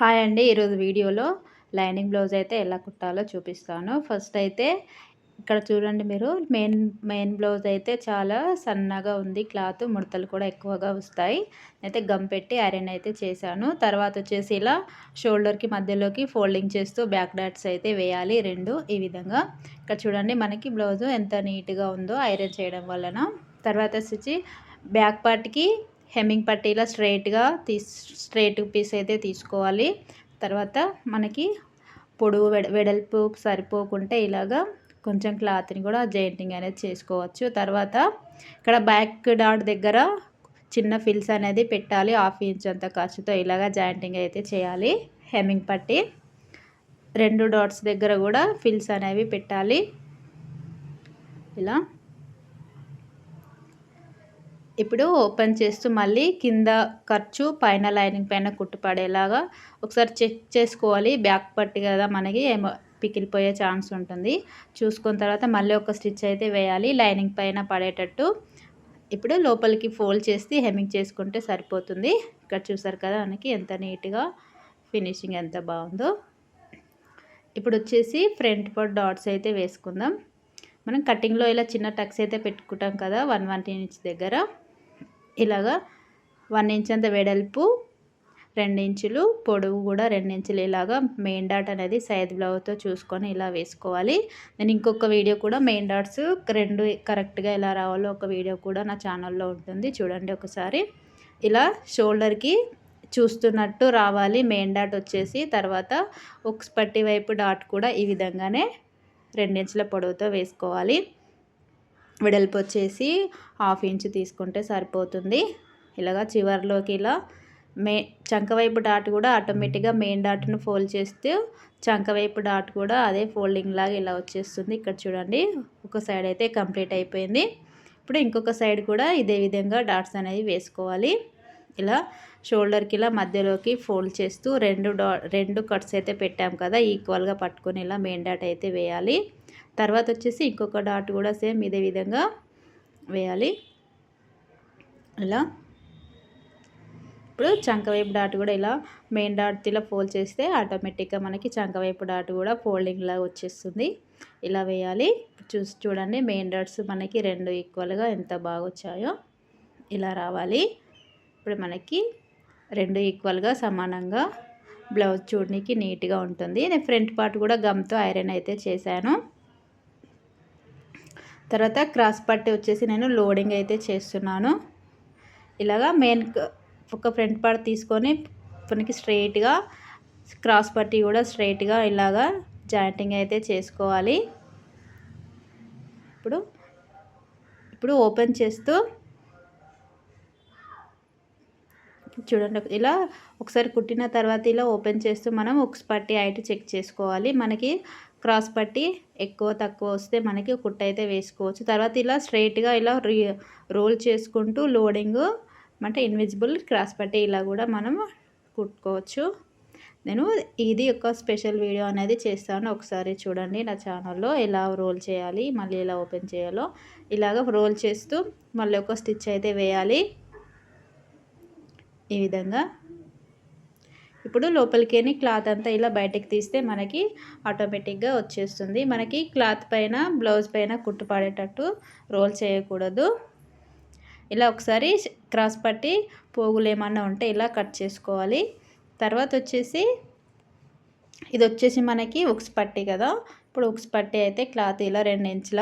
Hi అండి. ఈరోజు వీడియోలో లైనింగ్ బ్లౌజ్ అయితే ఎలా కుట్టాలో చూపిస్తాను. ఫస్ట్ అయితే ఇక్కడ చూడండి మీరు మెయిన్ మెయిన్ బ్లౌజ్ అయితే చాలా సన్నగా ఉంది క్లాత్ ముడతలు కూడా ఎక్కువగా వస్తాయి. అయితే గమ్ పెట్టి ఐరన్ అయితే చేశాను. తర్వాత వచ్చేసి ఇలా షోల్డర్కి మధ్యలోకి ఫోల్డింగ్ చేస్తూ బ్యాక్ డాట్స్ అయితే వేయాలి రెండు ఈ విధంగా. ఇక్కడ చూడండి మనకి బ్లౌజ్ ఎంత నీట్గా ఉందో ఐరన్ చేయడం వలన. తర్వాత వచ్చి బ్యాక్ పార్ట్కి హెమ్మింగ్ పట్టీలా స్ట్రైట్గా తీ స్ట్రైట్ పీస్ అయితే తీసుకోవాలి. తర్వాత మనకి పొడుగు వెడ వెడల్పు సరిపోకుంటే ఇలాగా కొంచెం క్లాత్ని కూడా జాయింటింగ్ అనేది చేసుకోవచ్చు. తర్వాత ఇక్కడ బ్యాక్ డాట్ దగ్గర చిన్న ఫిల్స్ అనేది పెట్టాలి. హాఫ్ ఇంచ్ అంత ఖర్చుతో ఇలాగా జాయింటింగ్ అయితే చేయాలి. హెమ్మింగ్ పట్టి రెండు డాట్స్ దగ్గర కూడా ఫిల్స్ అనేవి పెట్టాలి. ఇలా ఇప్పుడు ఓపెన్ చేస్తూ మళ్ళీ కింద ఖర్చు పైన లైనింగ్ పైన కుట్టుపడేలాగా ఒకసారి చెక్ చేసుకోవాలి. బ్యాక్ పట్టి కదా మనకి ఏమో పికిలిపోయే ఛాన్స్ ఉంటుంది. చూసుకున్న తర్వాత మళ్ళీ ఒక స్టిచ్ అయితే వేయాలి. లైనింగ్ పైన పడేటట్టు ఇప్పుడు లోపలికి ఫోల్డ్ చేసి హెమ్మింగ్ చేసుకుంటే సరిపోతుంది. ఇక్కడ చూసారు కదా మనకి ఎంత నీట్గా ఫినిషింగ్ ఎంత బాగుందో. ఇప్పుడు వచ్చేసి ఫ్రంట్ పార్ట్ డాట్స్ అయితే వేసుకుందాం. మనం కటింగ్లో ఇలా చిన్న టక్స్ అయితే పెట్టుకుంటాం కదా వన్ వన్ ఇంచ్ దగ్గర. ఇలాగా వన్ ఇంచ్ అంత వెడల్పు ఇంచులు పొడవు కూడా ఇంచులు ఇలాగా మెయిన్ డాట్ అనేది సైజ్ బ్లౌజ్తో చూసుకొని ఇలా వేసుకోవాలి. నేను ఇంకొక వీడియో కూడా మెయిన్ డాట్స్ రెండు కరెక్ట్గా ఎలా రావాలో ఒక వీడియో కూడా నా ఛానల్లో ఉంటుంది. చూడండి ఒకసారి. ఇలా షోల్డర్కి చూస్తున్నట్టు రావాలి. మెయిన్ డాట్ వచ్చేసి తర్వాత ఒక పట్టి వైపు డాట్ కూడా ఈ విధంగానే రెండించుల పొడవుతో వేసుకోవాలి. వెడల్పు వచ్చేసి హాఫ్ ఇంచ్ తీసుకుంటే సరిపోతుంది. ఇలాగా చివరిలోకి ఇలా మే చంక వైపు డాట్ కూడా ఆటోమేటిక్గా మెయిన్ డాట్ను ఫోల్డ్ చేస్తూ చంక వైపు డాట్ కూడా అదే ఫోల్డింగ్ లాగా ఇలా వచ్చేస్తుంది. ఇక్కడ చూడండి ఒక సైడ్ అయితే కంప్లీట్ అయిపోయింది. ఇప్పుడు ఇంకొక సైడ్ కూడా ఇదే విధంగా డాట్స్ అనేవి వేసుకోవాలి. ఇలా షోల్డర్కి ఇలా మధ్యలోకి ఫోల్డ్ చేస్తూ రెండు డా రెండు కట్స్ అయితే పెట్టాం కదా ఈక్వల్గా పట్టుకొని ఇలా మెయిన్ డాట్ అయితే వేయాలి. తర్వాత వచ్చేసి ఇంకొక డాట్ కూడా సేమ్ ఇదే విధంగా వేయాలి. ఇలా ఇప్పుడు చంకవైపు డాట్ కూడా ఇలా మెయిన్ డాట్ ఇలా ఫోల్డ్ చేస్తే ఆటోమేటిక్గా మనకి చంకవైపు డాట్ కూడా ఫోల్డింగ్ లాగా వచ్చేస్తుంది. ఇలా వేయాలి. చూసి చూడండి మెయిన్ డాట్స్ మనకి రెండు ఈక్వల్గా ఎంత బాగా వచ్చాయో. ఇలా రావాలి. ఇప్పుడు మనకి రెండు ఈక్వల్గా సమానంగా బ్లౌజ్ చూడడానికి నీట్గా ఉంటుంది. నేను ఫ్రంట్ పార్ట్ కూడా గమ్తో ఐరన్ అయితే చేశాను. తర్వాత క్రాస్ పట్టి వచ్చేసి నేను లోడింగ్ అయితే చేస్తున్నాను. ఇలాగా మెయిన్ ఒక ఫ్రంట్ పార్ట్ తీసుకొని మనకి స్ట్రైట్గా క్రాస్ పట్టి కూడా స్ట్రైట్గా ఇలాగా జాయింటింగ్ అయితే చేసుకోవాలి. ఇప్పుడు ఇప్పుడు ఓపెన్ చేస్తూ చూడండి ఇలా ఒకసారి కుట్టిన తర్వాత ఇలా ఓపెన్ చేస్తూ మనం ఒక పట్టి హైట్ చెక్ చేసుకోవాలి. మనకి క్రాస్ పట్టి ఎక్కువ తక్కువ వస్తే మనకి కుట్ట అయితే వేసుకోవచ్చు. తర్వాత ఇలా స్ట్రైట్గా ఇలా రోల్ చేసుకుంటూ లోడింగ్ అంటే ఇన్విజిబుల్ క్రాస్ పట్టి ఇలా కూడా మనం కుట్టుకోవచ్చు. నేను ఇది ఒక స్పెషల్ వీడియో అనేది చేస్తాను. ఒకసారి చూడండి నా ఛానల్లో ఎలా రోల్ చేయాలి మళ్ళీ ఎలా ఓపెన్ చేయాలో. ఇలాగ రోల్ చేస్తూ మళ్ళీ ఒక స్టిచ్ అయితే వేయాలి. ఈ విధంగా. ఇప్పుడు లోపలికి క్లాత్ అంతా ఇలా బయటకు తీస్తే మనకి ఆటోమేటిక్గా వచ్చేస్తుంది. మనకి క్లాత్ పైన బ్లౌజ్ పైన కుట్టు పడేటట్టు రోల్ చేయకూడదు. ఇలా ఒకసారి క్రాస్ పట్టి పోగులు ఏమన్నా ఉంటే ఇలా కట్ చేసుకోవాలి. తర్వాత వచ్చేసి ఇది వచ్చేసి మనకి ఉక్స్ పట్టి కదా. ఇప్పుడు ఉక్స్ పట్టి అయితే క్లాత్ ఇలా రెండు ఇంచుల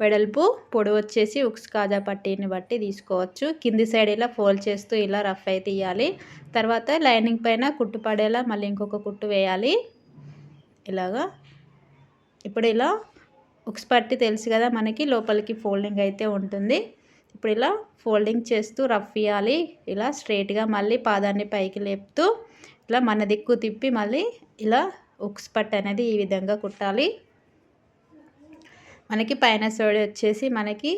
వెడల్పు పొడవు వచ్చేసి ఉక్స్ కాజా పట్టీని బట్టి తీసుకోవచ్చు. కింది సైడ్ ఇలా ఫోల్డ్ చేస్తూ ఇలా రఫ్ అయితే ఇవ్వాలి తర్వాత లైనింగ్ పైన కుట్టు పడేలా మళ్ళీ ఇంకొక కుట్టు వేయాలి. ఇలాగా. ఇప్పుడు ఇలా ఉక్స్ పట్టి తెలుసు కదా మనకి లోపలికి ఫోల్డింగ్ అయితే ఉంటుంది. ఇప్పుడు ఇలా ఫోల్డింగ్ చేస్తూ రఫ్ ఇవ్వాలి ఇలా స్ట్రైట్గా మళ్ళీ పాదాన్ని పైకి లేపుతూ ఇలా మన దిక్కు తిప్పి మళ్ళీ ఇలా ఉక్స్ పట్టు అనేది ఈ విధంగా కుట్టాలి. మనకి పైన సైడ్ వచ్చేసి మనకి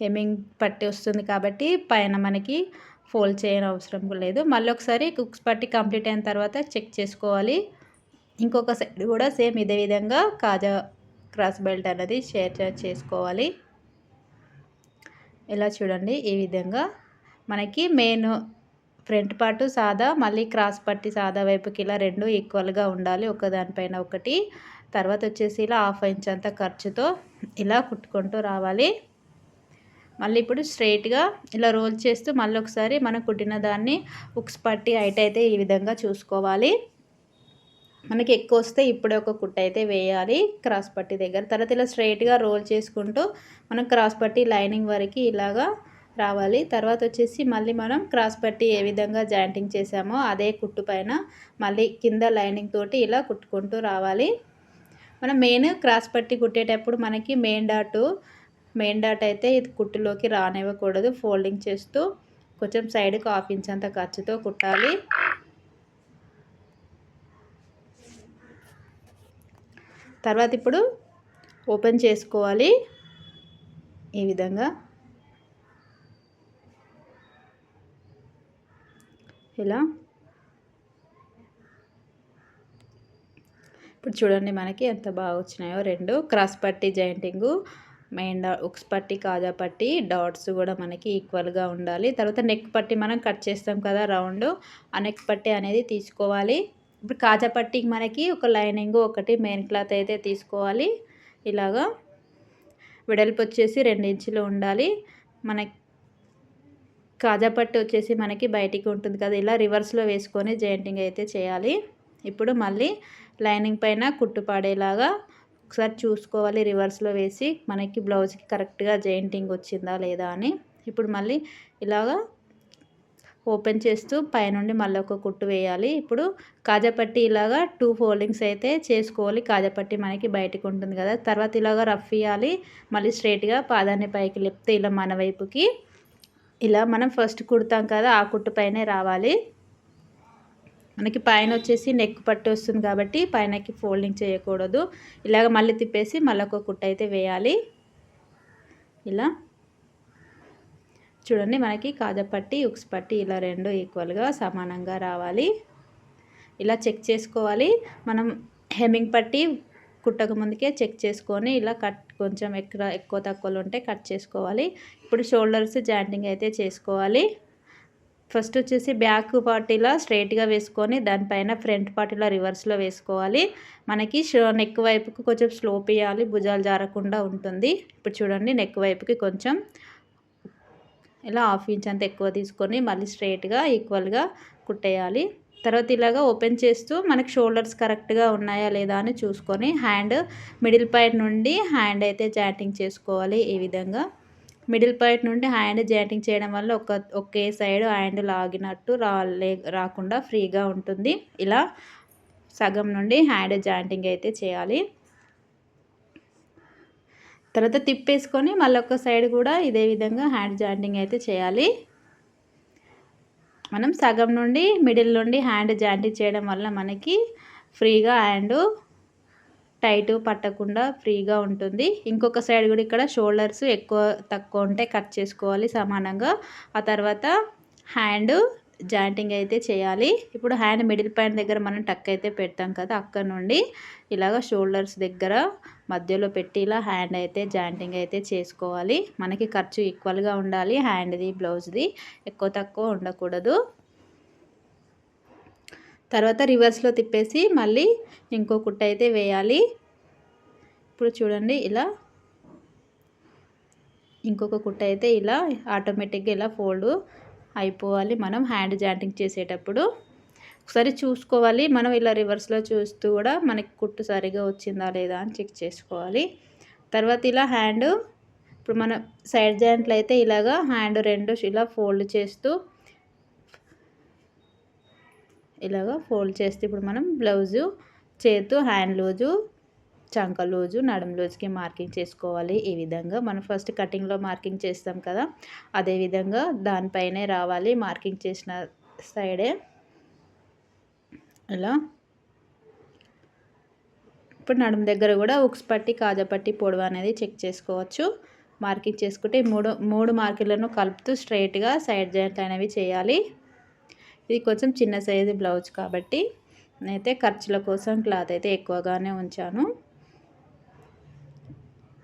హెమ్మింగ్ పట్టి వస్తుంది కాబట్టి పైన మనకి ఫోల్డ్ చేయని అవసరం లేదు. మళ్ళీ ఒకసారి కుక్స్ పట్టి కంప్లీట్ అయిన తర్వాత చెక్ చేసుకోవాలి. ఇంకొక సైడ్ కూడా సేమ్ ఇదే విధంగా కాజా క్రాస్ బెల్ట్ అనేది షేర్ చేసుకోవాలి. ఇలా చూడండి ఈ విధంగా మనకి మెయిన్ ఫ్రంట్ పార్ట్ సాదా మళ్ళీ క్రాస్ పట్టి సాదా వైపుకి ఇలా రెండు ఈక్వల్గా ఉండాలి. ఒకదానిపైన ఒకటి తర్వాత వచ్చేసి ఇలా హాఫ్ ఇంచ్ అంత ఖర్చుతో ఇలా కుట్టుకుంటూ రావాలి. మళ్ళీ ఇప్పుడు స్ట్రైట్గా ఇలా రోల్ చేస్తూ మళ్ళీ ఒకసారి మనం కుట్టిన దాన్ని ఉక్స్ పట్టి హైట్ అయితే ఈ విధంగా చూసుకోవాలి. మనకి ఎక్కువ వస్తే ఇప్పుడే ఒక కుట్ట అయితే వేయాలి క్రాస్ పట్టి దగ్గర. తర్వాత ఇలా స్ట్రైట్గా రోల్ చేసుకుంటూ మనం క్రాస్ పట్టి లైనింగ్ వరకు ఇలాగా రావాలి. తర్వాత వచ్చేసి మళ్ళీ మనం క్రాస్ పట్టి ఏ విధంగా జాయింటింగ్ చేసామో అదే కుట్టు పైన మళ్ళీ కింద లైనింగ్ తోటి ఇలా కుట్టుకుంటూ రావాలి. మనం మెయిన్ క్రాస్ పట్టి కుట్టేటప్పుడు మనకి మెయిన్ డాటు మెయిన్ డాట్ అయితే ఇది కుట్టులోకి రానివ్వకూడదు. ఫోల్డింగ్ చేస్తూ కొంచెం సైడ్కి హాఫ్ ఇంచ్ అంత ఖర్చుతో కుట్టాలి. తర్వాత ఇప్పుడు ఓపెన్ చేసుకోవాలి ఈ విధంగా. ఇలా ఇప్పుడు చూడండి మనకి ఎంత బాగా వచ్చినాయో. రెండు క్రాస్ పట్టి జాయింటింగు మెయిన్ డా ఉక్స్ పట్టి కాజా పట్టి డాట్స్ కూడా మనకి ఈక్వల్గా ఉండాలి. తర్వాత నెక్ పట్టి మనం కట్ చేస్తాం కదా రౌండ్. ఆ నెక్ పట్టి అనేది తీసుకోవాలి. ఇప్పుడు కాజా పట్టికి మనకి ఒక లైనింగ్ ఒకటి మెయిన్ క్లాత్ అయితే తీసుకోవాలి. ఇలాగా వెడల్పు వచ్చేసి రెండు ఇంచులు ఉండాలి. మన కాజా పట్టు వచ్చేసి మనకి బయటికి ఉంటుంది కదా. ఇలా రివర్స్లో వేసుకొని జాయింటింగ్ అయితే చేయాలి. ఇప్పుడు మళ్ళీ లైనింగ్ పైన కుట్టు పాడేలాగా ఒకసారి చూసుకోవాలి. రివర్స్లో వేసి మనకి బ్లౌజ్కి కరెక్ట్గా జాయింటింగ్ వచ్చిందా లేదా అని. ఇప్పుడు మళ్ళీ ఇలాగా ఓపెన్ చేస్తూ పైనుండి మళ్ళీ ఒక కుట్టు వేయాలి. ఇప్పుడు కాజాపట్టి ఇలాగా టూ ఫోల్డింగ్స్ అయితే చేసుకోవాలి. కాజాపట్టి మనకి బయటకు ఉంటుంది కదా. తర్వాత ఇలాగా రఫ్ ఇవ్వాలి మళ్ళీ స్ట్రైట్గా పాదాన్ని పైకి లేపితే ఇలా మన వైపుకి. ఇలా మనం ఫస్ట్ కుడతాం కదా ఆ కుట్టు పైనే రావాలి. మనకి పైన వచ్చేసి నెక్ పట్టు వస్తుంది కాబట్టి పైనకి ఫోల్డింగ్ చేయకూడదు. ఇలాగ మళ్ళీ తిప్పేసి మళ్ళీ ఒక కుట్ట అయితే వేయాలి. ఇలా. చూడండి మనకి కాజపట్టి ఉక్స్ పట్టి ఇలా రెండు ఈక్వల్గా సమానంగా రావాలి. ఇలా చెక్ చేసుకోవాలి. మనం హెమ్మింగ్ పట్టి కుట్టక ముందుకే చెక్ చేసుకొని ఇలా కట్ కొంచెం ఎక్కువ ఎక్కువ తక్కువలు ఉంటే కట్ చేసుకోవాలి. ఇప్పుడు షోల్డర్స్ జాయింటింగ్ అయితే చేసుకోవాలి. ఫస్ట్ వచ్చేసి బ్యాక్ పార్ట్ ఇలా స్ట్రైట్గా వేసుకొని దానిపైన ఫ్రంట్ పార్ట్ ఇలా రివర్స్లో వేసుకోవాలి. మనకి నెక్ వైపుకి కొంచెం స్లోప్ వేయాలి భుజాలు జారకుండా ఉంటుంది. ఇప్పుడు చూడండి నెక్ వైపుకి కొంచెం ఇలా హాఫ్ ఇంచ్ అంత ఎక్కువ తీసుకొని మళ్ళీ స్ట్రైట్గా ఈక్వల్గా కుట్టేయాలి. తర్వాత ఇలాగా ఓపెన్ చేస్తూ మనకి షోల్డర్స్ కరెక్ట్గా ఉన్నాయా లేదా అని చూసుకొని హ్యాండ్ మిడిల్ పాయింట్ నుండి హ్యాండ్ అయితే జాయింటింగ్ చేసుకోవాలి ఈ విధంగా. మిడిల్ పాయింట్ నుండి హ్యాండ్ జాయింటింగ్ చేయడం వల్ల ఒక ఒకే సైడ్ హ్యాండ్ లాగినట్టు రాలే రాకుండా ఫ్రీగా ఉంటుంది. ఇలా సగం నుండి హ్యాండ్ జాయింటింగ్ అయితే చేయాలి. తర్వాత తిప్పేసుకొని మళ్ళీ ఒక సైడ్ కూడా ఇదే విధంగా హ్యాండ్ జాయింటింగ్ అయితే చేయాలి. మనం సగం నుండి మిడిల్ నుండి హ్యాండ్ జాయింటింగ్ చేయడం వల్ల మనకి ఫ్రీగా హ్యాండ్ టైట్ పట్టకుండా ఫ్రీగా ఉంటుంది. ఇంకొక సైడ్ కూడా ఇక్కడ షోల్డర్స్ ఎక్కువ తక్కువ ఉంటే కట్ చేసుకోవాలి సమానంగా. ఆ తర్వాత హ్యాండ్ జాయింటింగ్ అయితే చేయాలి. ఇప్పుడు హ్యాండ్ మిడిల్ పాయింట్ దగ్గర మనం టక్ అయితే పెడతాం కదా అక్కడ నుండి. ఇలాగ షోల్డర్స్ దగ్గర మధ్యలో పెట్టి ఇలా హ్యాండ్ అయితే జాయింటింగ్ అయితే చేసుకోవాలి. మనకి ఖర్చు ఈక్వల్గా ఉండాలి హ్యాండ్ది బ్లౌజ్ది. ఎక్కువ తక్కువ ఉండకూడదు. తర్వాత రివర్స్లో తిప్పేసి మళ్ళీ ఇంకో కుట్ట అయితే వేయాలి. ఇప్పుడు చూడండి ఇలా ఇంకొక కుట్ట అయితే ఇలా ఆటోమేటిక్గా ఇలా ఫోల్డ్ అయిపోవాలి మనం హ్యాండ్ జాయింటింగ్ చేసేటప్పుడు. ఒకసారి చూసుకోవాలి మనం ఇలా రివర్స్లో చూస్తూ కూడా మనకి కుట్టు సరిగా వచ్చిందా లేదా అని చెక్ చేసుకోవాలి. తర్వాత ఇలా హ్యాండ్ ఇప్పుడు మన సైడ్ జాయింట్లు అయితే ఇలాగా హ్యాండ్ రెండు ఇలా ఫోల్డ్ చేస్తూ ఇలాగా ఫోల్డ్ చేస్తే ఇప్పుడు మనం బ్లౌజు చేతు హ్యాండ్ లూజు చంక లూజు నడుము లూజుకి మార్కింగ్ చేసుకోవాలి. ఈ విధంగా మనం ఫస్ట్ కటింగ్లో మార్కింగ్ చేస్తాం కదా అదేవిధంగా దానిపైనే రావాలి మార్కింగ్ చేసిన సైడే. ఇలా. ఇప్పుడు నడుము దగ్గర కూడా ఉక్స్ పట్టి కాజా పట్టి పొడవు అనేది చెక్ చేసుకోవచ్చు. మార్కింగ్ చేసుకుంటే మూడు మూడు మార్కులను కలుపుతూ స్ట్రైట్గా సైడ్ జాయింట్ అనేవి చేయాలి. ఇది కొంచెం చిన్న సైజు బ్లౌజ్ కాబట్టి నేనైతే ఖర్చుల కోసం క్లాత్ అయితే ఎక్కువగానే ఉంచాను.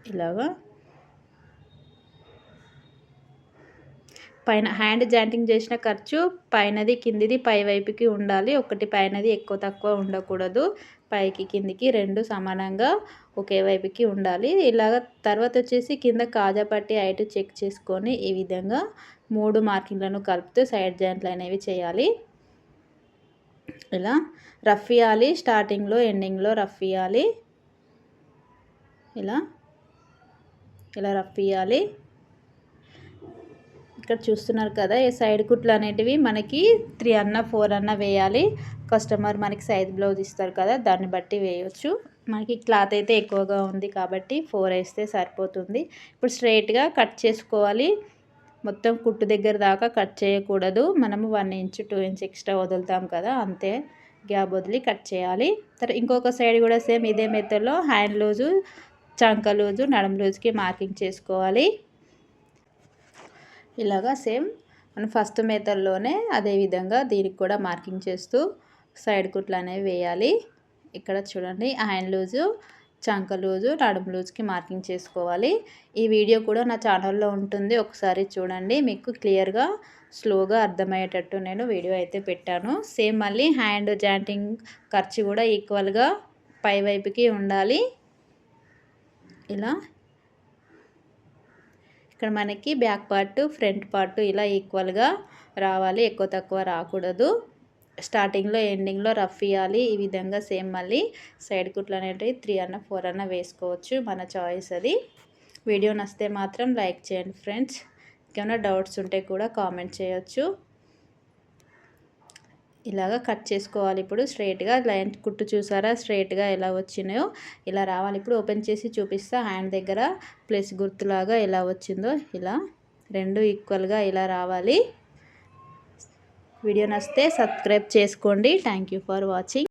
ఇలాగా. పైన హ్యాండ్ జాయింటింగ్ చేసిన ఖర్చు పైనది కిందిది పై వైపుకి ఉండాలి ఒకటి పైనది ఎక్కువ తక్కువ ఉండకూడదు. పైకి కిందికి రెండు సమానంగా ఒకే వైపుకి ఉండాలి. ఇలాగ తర్వాత వచ్చేసి కింద కాజా పట్టి హైట్ చెక్ చేసుకొని ఈ విధంగా మూడు మార్కింగ్లను కలుపుతూ సైడ్ జాయింట్లు అనేవి చేయాలి. ఇలా రఫ్ ఇవ్వాలి స్టార్టింగ్లో ఎండింగ్లో రఫ్ ఇవ్వాలి ఇలా ఇలా రఫ్ ఇవ్వాలి ఇక్కడ చూస్తున్నారు కదా ఈ సైడ్ కుట్లు అనేటివి మనకి త్రీ అన్న ఫోర్ అన్న వేయాలి. కస్టమర్ మనకి సైజ్ బ్లౌజ్ ఇస్తారు కదా దాన్ని బట్టి వేయవచ్చు మనకి క్లాత్ అయితే ఎక్కువగా ఉంది కాబట్టి ఫోర్ వేస్తే సరిపోతుంది. ఇప్పుడు స్ట్రైట్గా కట్ చేసుకోవాలి. మొత్తం కుట్టు దగ్గర దాకా కట్ చేయకూడదు. మనము one inch two inch extra వదులుతాం కదా అంతే గ్యాప్ వదిలి కట్ చేయాలి. తర్వాత ఇంకొక సైడ్ కూడా సేమ్ ఇదే మెథడ్లో హ్యాండ్ లూజు చంక లూజు నడుం లూజుకి మార్కింగ్ చేసుకోవాలి. ఇలాగా సేమ్. మనం ఫస్ట్ మెథడ్లోనే అదేవిధంగా దీనికి కూడా మార్కింగ్ చేస్తూ సైడ్ కుట్లు అనేవి వేయాలి. ఇక్కడ చూడండి హ్యాండ్ లూజు చంక లూజు నడుము లూజ్కి మార్కింగ్ చేసుకోవాలి. ఈ వీడియో కూడా నా ఛానల్లో ఉంటుంది ఒకసారి చూడండి. మీకు క్లియర్గా స్లోగా అర్థమయ్యేటట్టు నేను వీడియో అయితే పెట్టాను. సేమ్ మళ్ళీ హ్యాండ్ జాయింటింగ్ ఖర్చు కూడా ఈక్వల్గా పై వైపుకి ఉండాలి. ఇలా ఇక్కడ మనకి బ్యాక్ పార్ట్ ఫ్రంట్ పార్ట్ ఇలా ఈక్వల్గా రావాలి ఎక్కువ తక్కువ రాకూడదు. స్టార్టింగ్లో ఎండింగ్లో రఫ్ ఇవ్వాలి ఈ విధంగా సేమ్ మళ్ళీ సైడ్ కుట్లు అనేటివి త్రీ అన్న ఫోర్ అన్న వేసుకోవచ్చు మన చాయిస్ అది. వీడియో నచ్చితే మాత్రం లైక్ చేయండి ఫ్రెండ్స్. ఇంకేమైనా డౌట్స్ ఉంటే కూడా కామెంట్ చేయొచ్చు. ఇలాగ కట్ చేసుకోవాలి. ఇప్పుడు స్ట్రైట్గా లైన్ కుట్టు చూసారా? స్ట్రైట్గా ఎలా వచ్చినాయో ఇలా రావాలి. ఇప్పుడు ఓపెన్ చేసి చూపిస్తా. హ్యాండ్ దగ్గర ప్లస్ గుర్తులాగా ఎలా వచ్చిందో ఇలా రెండు ఈక్వల్గా ఇలా రావాలి. వీడియో నచ్చితే సబ్స్క్రైబ్ చేసుకోండి. Thank for watching.